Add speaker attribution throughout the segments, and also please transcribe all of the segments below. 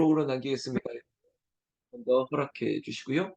Speaker 1: 기록으로 남기겠습니다. 더 허락해 주시고요.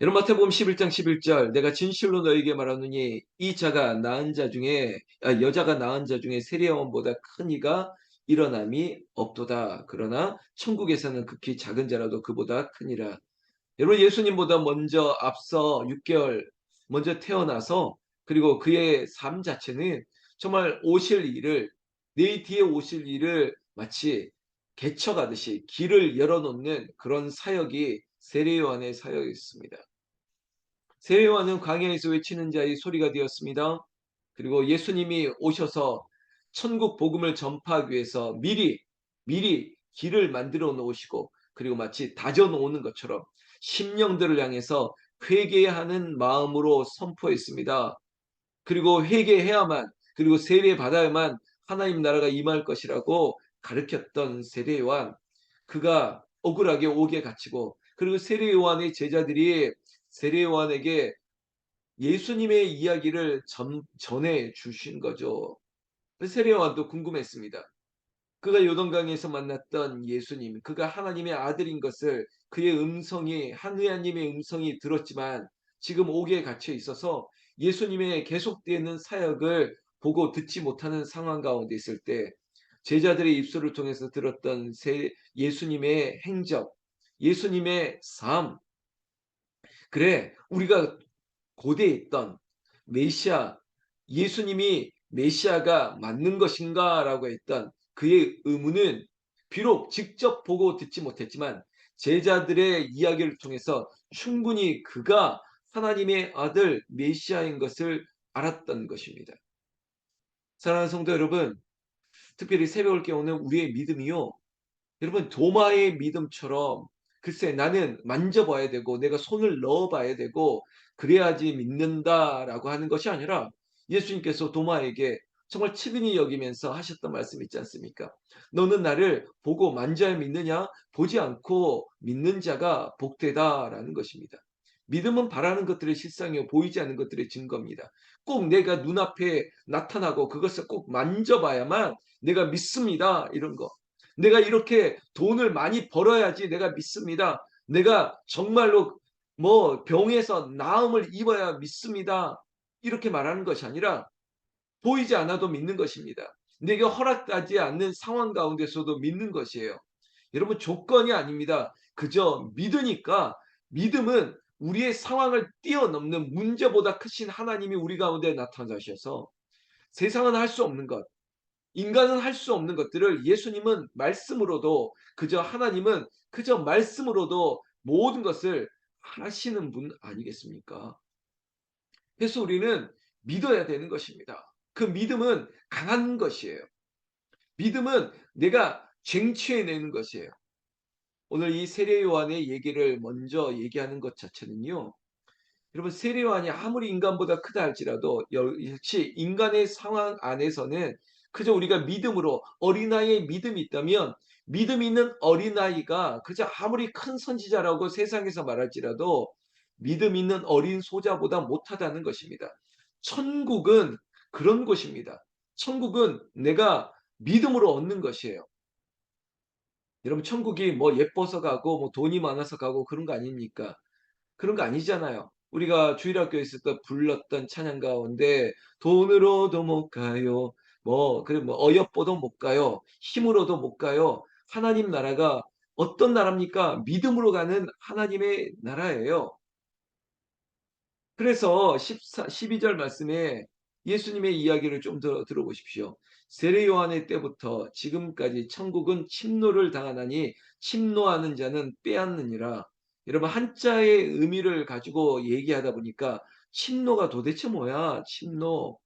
Speaker 1: 여러분 마태복음 11장 11절 내가 진실로 너에게 말하노니 이 자가 낳은 자 중에 아, 여자가 낳은 자 중에 세례원보다 큰 이가 일어남이 없도다. 그러나 천국에서는 극히 작은 자라도 그보다 크니라. 여러분 예수님보다 먼저 앞서 6개월 먼저 태어나서 그리고 그의 삶 자체는 정말 오실 일을 내 뒤에 오실 일을 마치 개척하듯이 길을 열어놓는 그런 사역이 세례요한의 사역이었습니다. 세례요한은 광야에서 외치는 자의 소리가 되었습니다. 그리고 예수님이 오셔서 천국 복음을 전파하기 위해서 미리 미리 길을 만들어 놓으시고 그리고 마치 다져 놓는 것처럼 심령들을 향해서 회개하는 마음으로 선포했습니다. 그리고 회개해야만 그리고 세례 받아야만 하나님 나라가 임할 것이라고 가르쳤던 세례 요한 그가 억울하게 옥에 갇히고 그리고 세례 요한의 제자들이 세례 요한에게 예수님의 이야기를 전, 전해 주신 거죠. 세례 요한도 궁금했습니다. 그가 요동강에서 만났던 예수님, 그가 하나님의 아들인 것을 그의 음성이 하느님의 음성이 들었지만 지금 옥에 갇혀 있어서 예수님의 계속되는 사역을 보고 듣지 못하는 상황 가운데 있을 때 제자들의 입술을 통해서 들었던 예수님의 행적, 예수님의 삶. 그래, 우리가 고대에 있던 메시아, 예수님이 메시아가 맞는 것인가 라고 했던 그의 의문은 비록 직접 보고 듣지 못했지만 제자들의 이야기를 통해서 충분히 그가 하나님의 아들 메시아인 것을 알았던 것입니다. 사랑하는 성도 여러분, 특별히 새벽을 깨우는 우리의 믿음이요. 여러분 도마의 믿음처럼 글쎄 나는 만져봐야 되고 내가 손을 넣어봐야 되고 그래야지 믿는다라고 하는 것이 아니라 예수님께서 도마에게 정말 측은히 여기면서 하셨던 말씀 있지 않습니까? 너는 나를 보고 만져야 믿느냐? 보지 않고 믿는 자가 복되다라는 것입니다. 믿음은 바라는 것들의 실상이요 보이지 않는 것들의 증거입니다. 꼭 내가 눈앞에 나타나고 그것을 꼭 만져봐야만 내가 믿습니다. 이런 거. 내가 이렇게 돈을 많이 벌어야지 내가 믿습니다. 내가 정말로 뭐 병에서 나음을 입어야 믿습니다. 이렇게 말하는 것이 아니라 보이지 않아도 믿는 것입니다. 내게 허락하지 않는 상황 가운데서도 믿는 것이에요. 여러분 조건이 아닙니다. 그저 믿으니까 믿음은 우리의 상황을 뛰어넘는 문제보다 크신 하나님이 우리 가운데 나타나셔서 세상은 할 수 없는 것, 인간은 할 수 없는 것들을 예수님은 말씀으로도 그저 하나님은 그저 말씀으로도 모든 것을 하시는 분 아니겠습니까? 그래서 우리는 믿어야 되는 것입니다. 그 믿음은 강한 것이에요. 믿음은 내가 쟁취해내는 것이에요. 오늘 이 세례 요한의 얘기를 먼저 얘기하는 것 자체는요. 여러분 세례 요한이 아무리 인간보다 크다 할지라도 역시 인간의 상황 안에서는 그저 우리가 믿음으로 어린아이의 믿음이 있다면 믿음 있는 어린아이가 그저 아무리 큰 선지자라고 세상에서 말할지라도 믿음 있는 어린 소자보다 못하다는 것입니다. 천국은 그런 곳입니다. 천국은 내가 믿음으로 얻는 것이에요. 여러분 천국이 뭐 예뻐서 가고 뭐 돈이 많아서 가고 그런 거 아닙니까? 그런 거 아니잖아요. 우리가 주일학교에 서 불렀던 찬양 가운데 돈으로도 못 가요. 뭐 그래 뭐 어여뻐도 못 가요. 힘으로도 못 가요. 하나님 나라가 어떤 나라입니까? 믿음으로 가는 하나님의 나라예요. 그래서 14, 12절 말씀에 예수님의 이야기를 좀 더 들어보십시오. 세례 요한의 때부터 지금까지 천국은 침노를 당하나니 침노하는 자는 빼앗느니라. 여러분 한자의 의미를 가지고 얘기하다 보니까 침노가 도대체 뭐야? 침노.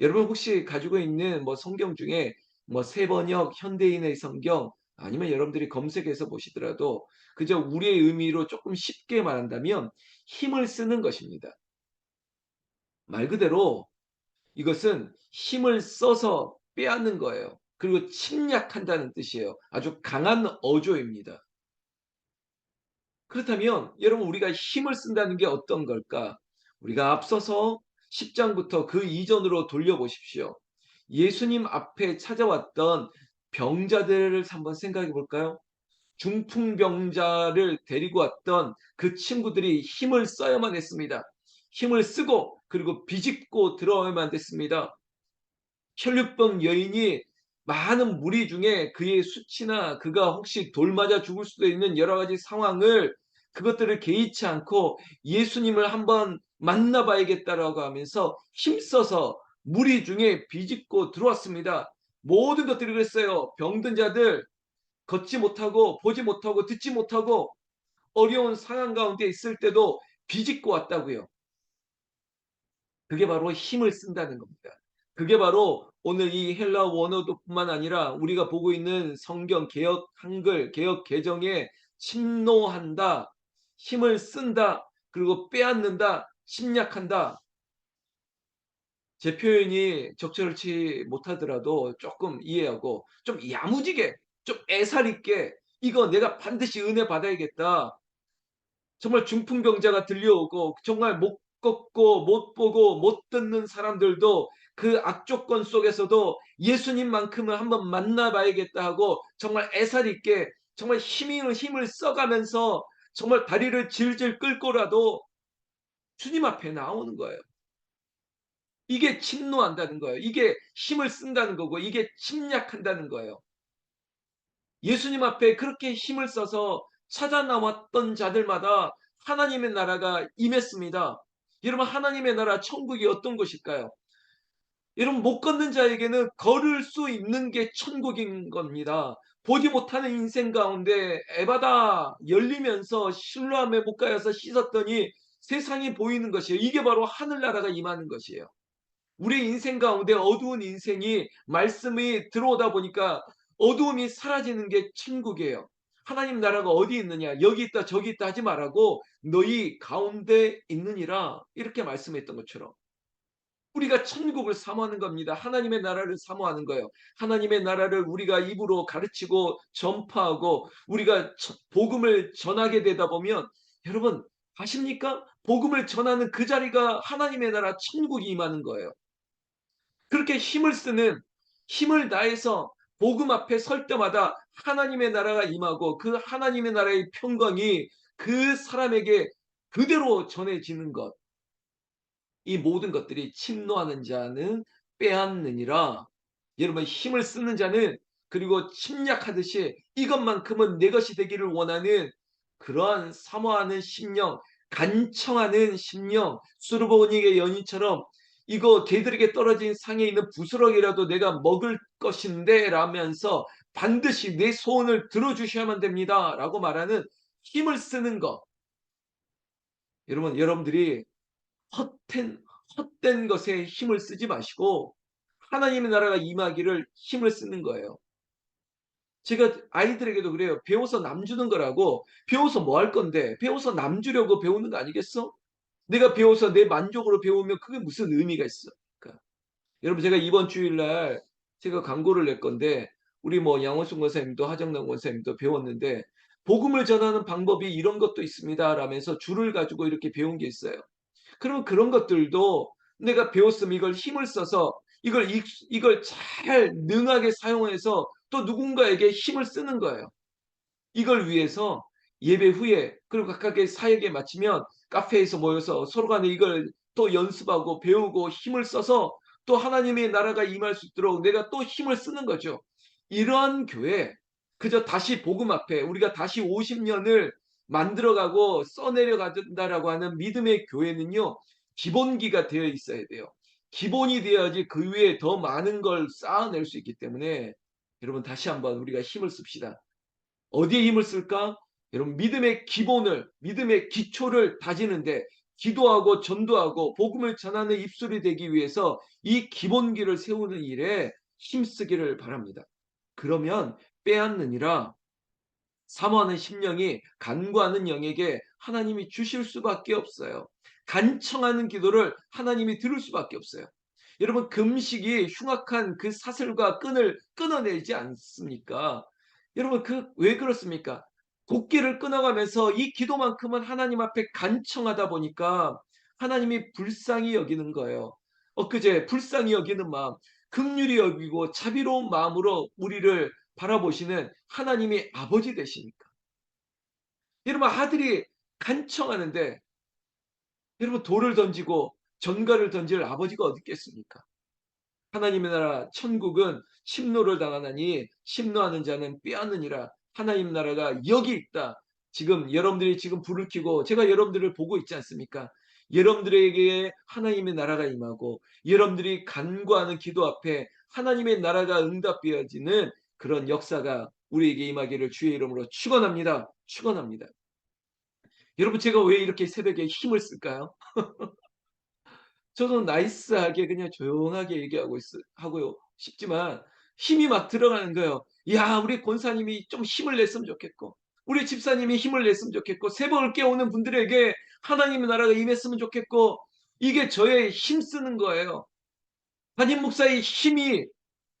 Speaker 1: 여러분 혹시 가지고 있는 뭐 성경 중에 뭐 세번역 현대인의 성경 아니면 여러분들이 검색해서 보시더라도 그저 우리의 의미로 조금 쉽게 말한다면 힘을 쓰는 것입니다. 말 그대로 이것은 힘을 써서 빼앗는 거예요. 그리고 침략한다는 뜻이에요. 아주 강한 어조입니다. 그렇다면 여러분 우리가 힘을 쓴다는 게 어떤 걸까? 우리가 앞서서 10장부터 그 이전으로 돌려보십시오. 예수님 앞에 찾아왔던 병자들을 한번 생각해 볼까요? 중풍병자를 데리고 왔던 그 친구들이 힘을 써야만 했습니다. 힘을 쓰고 그리고 비집고 들어와야만 됐습니다. 혈류병 여인이 많은 무리 중에 그의 수치나 그가 혹시 돌 맞아 죽을 수도 있는 여러 가지 상황을 그것들을 개의치 않고 예수님을 한번 만나봐야겠다라고 하면서 힘써서 무리 중에 비집고 들어왔습니다. 모든 것들이 그랬어요. 병든 자들 걷지 못하고 보지 못하고 듣지 못하고 어려운 상황 가운데 있을 때도 비집고 왔다고요. 그게 바로 힘을 쓴다는 겁니다. 그게 바로 오늘 이 헬라 원어도뿐만 아니라 우리가 보고 있는 성경 개혁 한글 개혁 개정에 침노한다, 힘을 쓴다, 그리고 빼앗는다, 침략한다. 제 표현이 적절치 못하더라도 조금 이해하고 좀 야무지게 좀 애살 있게 이거 내가 반드시 은혜 받아야겠다. 정말 중풍병자가 들려오고 정말 못 걷고 못 보고 못 듣는 사람들도 그 악조건 속에서도 예수님만큼은 한번 만나봐야겠다 하고 정말 애살 있게 정말 힘을 힘을 써가면서 정말 다리를 질질 끌고라도 주님 앞에 나오는 거예요. 이게 침노한다는 거예요. 이게 힘을 쓴다는 거고 이게 침략한다는 거예요. 예수님 앞에 그렇게 힘을 써서 찾아 나왔던 자들마다 하나님의 나라가 임했습니다. 여러분 하나님의 나라 천국이 어떤 것일까요? 여러분 못 걷는 자에게는 걸을 수 있는 게 천국인 겁니다. 보지 못하는 인생 가운데 에바다 열리면서 실로암에 못 가서 씻었더니 세상이 보이는 것이에요. 이게 바로 하늘나라가 임하는 것이에요. 우리 인생 가운데 어두운 인생이 말씀이 들어오다 보니까 어두움이 사라지는 게 천국이에요. 하나님 나라가 어디 있느냐 여기 있다 저기 있다 하지 말라고 너희 가운데 있느니라 이렇게 말씀했던 것처럼 우리가 천국을 사모하는 겁니다. 하나님의 나라를 사모하는 거예요. 하나님의 나라를 우리가 입으로 가르치고 전파하고 우리가 복음을 전하게 되다 보면 여러분 아십니까? 복음을 전하는 그 자리가 하나님의 나라 천국이 임하는 거예요. 그렇게 힘을 쓰는 힘을 다해서 복음 앞에 설 때마다 하나님의 나라가 임하고 그 하나님의 나라의 평강이 그 사람에게 그대로 전해지는 것. 이 모든 것들이 침노하는 자는 빼앗느니라. 여러분 힘을 쓰는 자는 그리고 침략하듯이 이것만큼은 내 것이 되기를 원하는 그러한 사모하는 심령, 간청하는 심령, 수르보니의 연인처럼 이거 개들에게 떨어진 상에 있는 부스러기라도 내가 먹을 것인데 라면서 반드시 내 소원을 들어주셔야만 됩니다. 라고 말하는 힘을 쓰는 것. 여러분, 여러분들이 헛된, 헛된 것에 힘을 쓰지 마시고 하나님의 나라가 임하기를 힘을 쓰는 거예요. 제가 아이들에게도 그래요. 배워서 남 주는 거라고 배워서 뭐 할 건데 배워서 남 주려고 배우는 거 아니겠어? 내가 배워서 내 만족으로 배우면 그게 무슨 의미가 있어? 그러니까. 여러분 제가 이번 주일날 제가 광고를 낼 건데 우리 뭐 양원순 권사님도 하정남 권사님도 배웠는데 복음을 전하는 방법이 이런 것도 있습니다. 라면서 줄을 가지고 이렇게 배운 게 있어요. 그러면 그런 것들도 내가 배웠으면 이걸 힘을 써서 이걸 이걸 잘 능하게 사용해서 또 누군가에게 힘을 쓰는 거예요. 이걸 위해서 예배 후에 그리고 각각의 사역에 마치면 카페에서 모여서 서로 간에 이걸 또 연습하고 배우고 힘을 써서 또 하나님의 나라가 임할 수 있도록 내가 또 힘을 쓰는 거죠. 이러한 교회 그저 다시 복음 앞에 우리가 다시 50년을 만들어가고 써내려간다라고 하는 믿음의 교회는요. 기본기가 되어 있어야 돼요. 기본이 되어야지 그 위에 더 많은 걸 쌓아낼 수 있기 때문에 여러분 다시 한번 우리가 힘을 씁시다. 어디에 힘을 쓸까? 여러분 믿음의 기본을 믿음의 기초를 다지는데 기도하고 전도하고 복음을 전하는 입술이 되기 위해서 이 기본기를 세우는 일에 힘쓰기를 바랍니다. 그러면 빼앗느니라 사모하는 심령이 간구하는 영에게 하나님이 주실 수밖에 없어요. 간청하는 기도를 하나님이 들을 수밖에 없어요. 여러분 금식이 흉악한 그 사슬과 끈을 끊어내지 않습니까? 여러분 그 왜 그렇습니까? 곡기를 끊어가면서 이 기도만큼은 하나님 앞에 간청하다 보니까 하나님이 불쌍히 여기는 거예요. 엊그제 불쌍히 여기는 마음, 극률이 여기고 자비로운 마음으로 우리를 바라보시는 하나님이 아버지 되시니까. 여러분 아들이 간청하는데 여러분 돌을 던지고 전갈을 던질 아버지가 어디 있겠습니까? 하나님의 나라 천국은 침노를 당하나니 침노하는 자는 빼앗느니라. 하나님 나라가 여기 있다. 지금 여러분들이 지금 불을 켜고 제가 여러분들을 보고 있지 않습니까? 여러분들에게 하나님의 나라가 임하고 여러분들이 간구하는 기도 앞에 하나님의 나라가 응답되어지는 그런 역사가 우리에게 임하기를 주의 이름으로 축원합니다. 축원합니다. 여러분 제가 왜 이렇게 새벽에 힘을 쓸까요? 저도 나이스하게 그냥 조용하게 얘기하고 있 하고요 싶지만 힘이 막 들어가는 거예요. 야 우리 권사님이 좀 힘을 냈으면 좋겠고 우리 집사님이 힘을 냈으면 좋겠고 새벽을 깨우는 분들에게 하나님의 나라가 임했으면 좋겠고 이게 저의 힘쓰는 거예요. 담임 목사의 힘이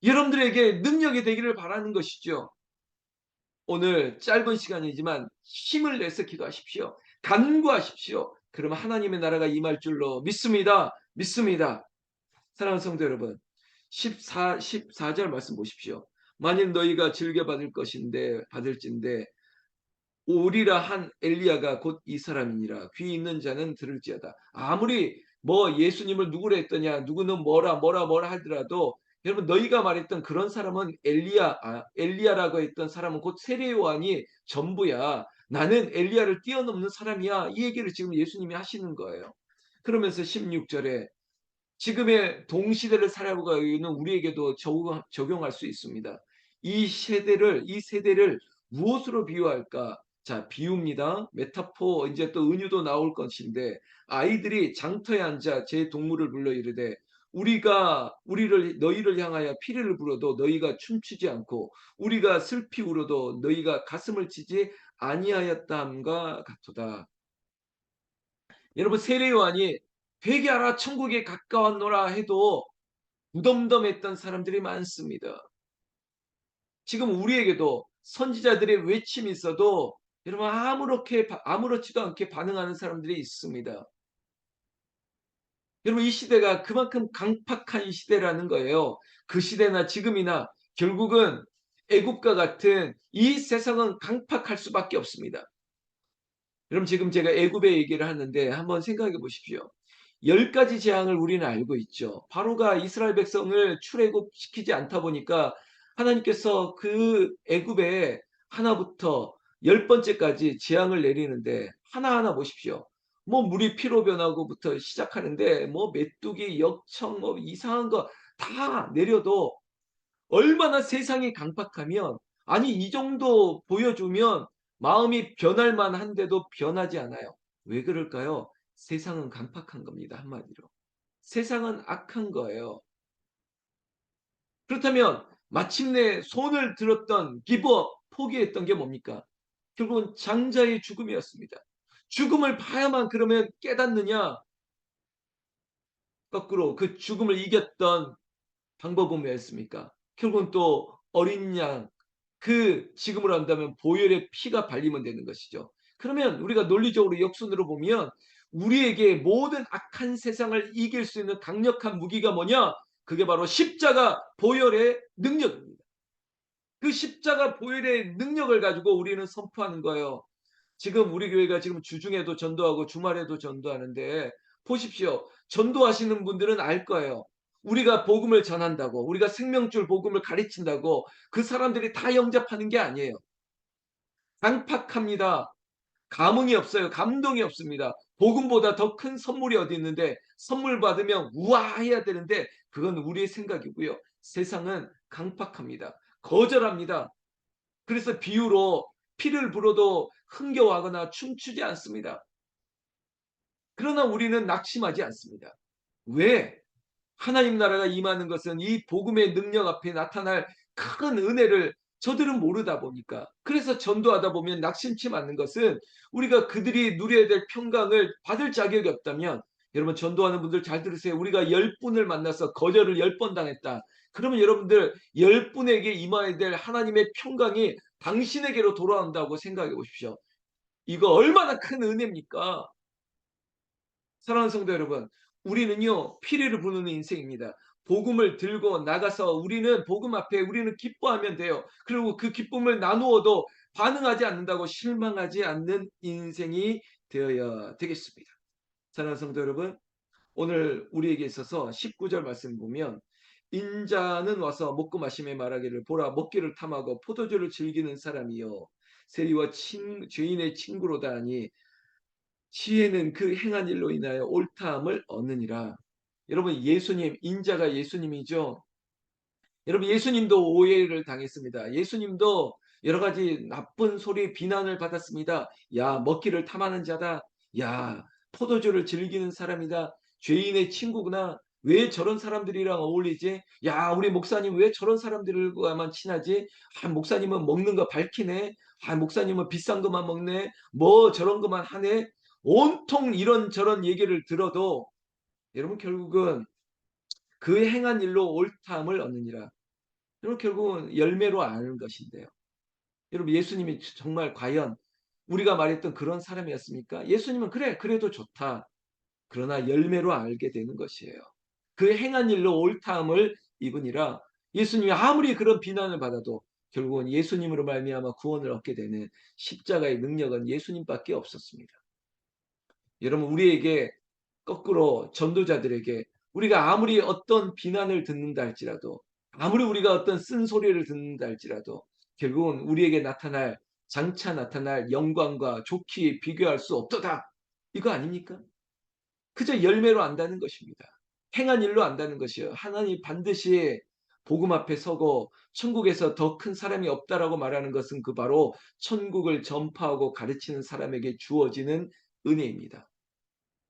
Speaker 1: 여러분들에게 능력이 되기를 바라는 것이죠. 오늘 짧은 시간이지만 힘을 내서 기도하십시오. 간구하십시오. 그러면 하나님의 나라가 임할 줄로 믿습니다. 믿습니다. 사랑하는 성도 여러분, 14, 14절 말씀 보십시오. 만일 너희가 즐겨 받을 것인데 받을진데 오리라 한 엘리야가 곧 이 사람이니라 귀 있는 자는 들을지어다. 아무리 뭐 예수님을 누구라 했더냐 누구는 뭐라 뭐라 뭐라 하더라도 여러분 너희가 말했던 그런 사람은 엘리야 아, 엘리야라고 했던 사람은 곧 세례 요한이 전부야. 나는 엘리야를 뛰어넘는 사람이야. 이 얘기를 지금 예수님이 하시는 거예요. 그러면서 16절에 지금의 동시대를 살아가고 있는 우리에게도 적용, 적용할 수 있습니다. 이 세대를 이 세대를 무엇으로 비유할까? 자, 비유입니다. 메타포 이제 또 은유도 나올 것인데 아이들이 장터에 앉아 제 동물을 불러 이르되 우리가 우리를 너희를 향하여 피를 불어도 너희가 춤추지 않고 우리가 슬피 울어도 너희가 가슴을 치지 아니하였다함과 같도다. 여러분 세례 요한이 회개하라 천국에 가까웠노라 해도 무덤덤했던 사람들이 많습니다. 지금 우리에게도 선지자들의 외침이 있어도 여러분 아무렇게 아무렇지도 않게 반응하는 사람들이 있습니다. 여러분 이 시대가 그만큼 강팍한 시대라는 거예요. 그 시대나 지금이나 결국은 애국과 같은 이 세상은 강팍할 수밖에 없습니다. 여러분 지금 제가 애굽의 얘기를 하는데 한번 생각해 보십시오. 열 가지 재앙을 우리는 알고 있죠. 바로가 이스라엘 백성을 출애굽 시키지 않다 보니까 하나님께서 그 애굽에 하나부터 열 번째까지 재앙을 내리는데 하나하나 보십시오. 뭐 물이 피로 변하고부터 시작하는데 뭐 메뚜기, 역청, 뭐 이상한 거 다 내려도 얼마나 세상이 강팍하면 아니 이 정도 보여주면 마음이 변할 만한데도 변하지 않아요. 왜 그럴까요? 세상은 강팍한 겁니다. 한마디로. 세상은 악한 거예요. 그렇다면 마침내 손을 들었던 기버 포기했던 게 뭡니까? 결국은 장자의 죽음이었습니다. 죽음을 봐야만 그러면 깨닫느냐? 거꾸로 그 죽음을 이겼던 방법은 뭐였습니까? 결국은 또 어린 양, 그 지금으로 한다면 보혈의 피가 발리면 되는 것이죠. 그러면 우리가 논리적으로 역순으로 보면 우리에게 모든 악한 세상을 이길 수 있는 강력한 무기가 뭐냐? 그게 바로 십자가 보혈의 능력입니다. 그 십자가 보혈의 능력을 가지고 우리는 선포하는 거예요. 지금 우리 교회가 지금 주중에도 전도하고 주말에도 전도하는데 보십시오. 전도하시는 분들은 알 거예요. 우리가 복음을 전한다고 우리가 생명줄 복음을 가르친다고 그 사람들이 다 영접하는 게 아니에요. 강팍합니다. 감흥이 없어요. 감동이 없습니다. 복음보다 더 큰 선물이 어디 있는데 선물 받으면 우아해야 되는데 그건 우리의 생각이고요. 세상은 강팍합니다. 거절합니다. 그래서 비유로 피를 불어도 흥겨워하거나 춤추지 않습니다. 그러나 우리는 낙심하지 않습니다. 왜? 하나님 나라가 임하는 것은 이 복음의 능력 앞에 나타날 큰 은혜를 저들은 모르다 보니까 그래서 전도하다 보면 낙심치 않는 것은 우리가 그들이 누려야 될 평강을 받을 자격이 없다면 여러분 전도하는 분들 잘 들으세요. 우리가 열 분을 만나서 거절을 열 번 당했다. 그러면 여러분들 열 분에게 임해야 될 하나님의 평강이 당신에게로 돌아온다고 생각해 보십시오. 이거 얼마나 큰 은혜입니까? 사랑하는 성도 여러분, 우리는요 피리를 부는 인생입니다. 복음을 들고 나가서 우리는 복음 앞에 우리는 기뻐하면 돼요. 그리고 그 기쁨을 나누어도 반응하지 않는다고 실망하지 않는 인생이 되어야 되겠습니다. 사랑하는 성도 여러분, 오늘 우리에게 있어서 19절 말씀 보면 인자는 와서 먹고 마심에 말하기를 보라 먹기를 탐하고 포도주를 즐기는 사람이요 세리와 친, 죄인의 친구로다 하니 지혜는 그 행한 일로 인하여 옳다함을 얻느니라. 여러분 예수님 인자가 예수님이죠. 여러분 예수님도 오해를 당했습니다. 예수님도 여러 가지 나쁜 소리 비난을 받았습니다. 야 먹기를 탐하는 자다. 야 포도주를 즐기는 사람이다. 죄인의 친구구나. 왜 저런 사람들이랑 어울리지? 야 우리 목사님 왜 저런 사람들과만 친하지? 아 목사님은 먹는 거 밝히네. 아 목사님은 비싼 것만 먹네. 뭐 저런 것만 하네. 온통 이런 저런 얘기를 들어도 여러분 결국은 그 행한 일로 옳다함을 얻느니라. 여러분 결국은 열매로 아는 것인데요. 여러분 예수님이 정말 과연 우리가 말했던 그런 사람이었습니까? 예수님은 그래 그래도 좋다. 그러나 열매로 알게 되는 것이에요. 그 행한 일로 옳다함을 입으니라 예수님이 아무리 그런 비난을 받아도 결국은 예수님으로 말미암아 구원을 얻게 되는 십자가의 능력은 예수님밖에 없었습니다. 여러분 우리에게 거꾸로 전도자들에게 우리가 아무리 어떤 비난을 듣는다 할지라도 아무리 우리가 어떤 쓴소리를 듣는다 할지라도 결국은 우리에게 나타날 장차 나타날 영광과 좋기 비교할 수 없도다. 이거 아닙니까? 그저 열매로 안다는 것입니다. 행한 일로 안다는 것이요. 하나님 반드시 복음 앞에 서고 천국에서 더 큰 사람이 없다라고 말하는 것은 그 바로 천국을 전파하고 가르치는 사람에게 주어지는 은혜입니다.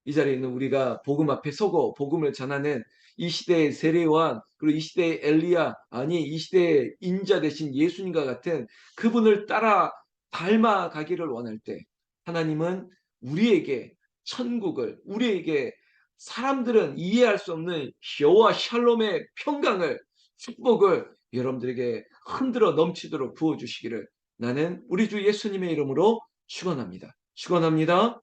Speaker 1: 이 자리에 있는 우리가 복음 앞에 서고 복음을 전하는 이 시대의 세례요한 그리고 이 시대의 엘리야 아니 이 시대의 인자 대신 예수님과 같은 그분을 따라 닮아가기를 원할 때 하나님은 우리에게 천국을 우리에게 사람들은 이해할 수 없는 여호와 샬롬의 평강을 축복을 여러분들에게 흔들어 넘치도록 부어 주시기를 나는 우리 주 예수님의 이름으로 축원합니다. 축원합니다.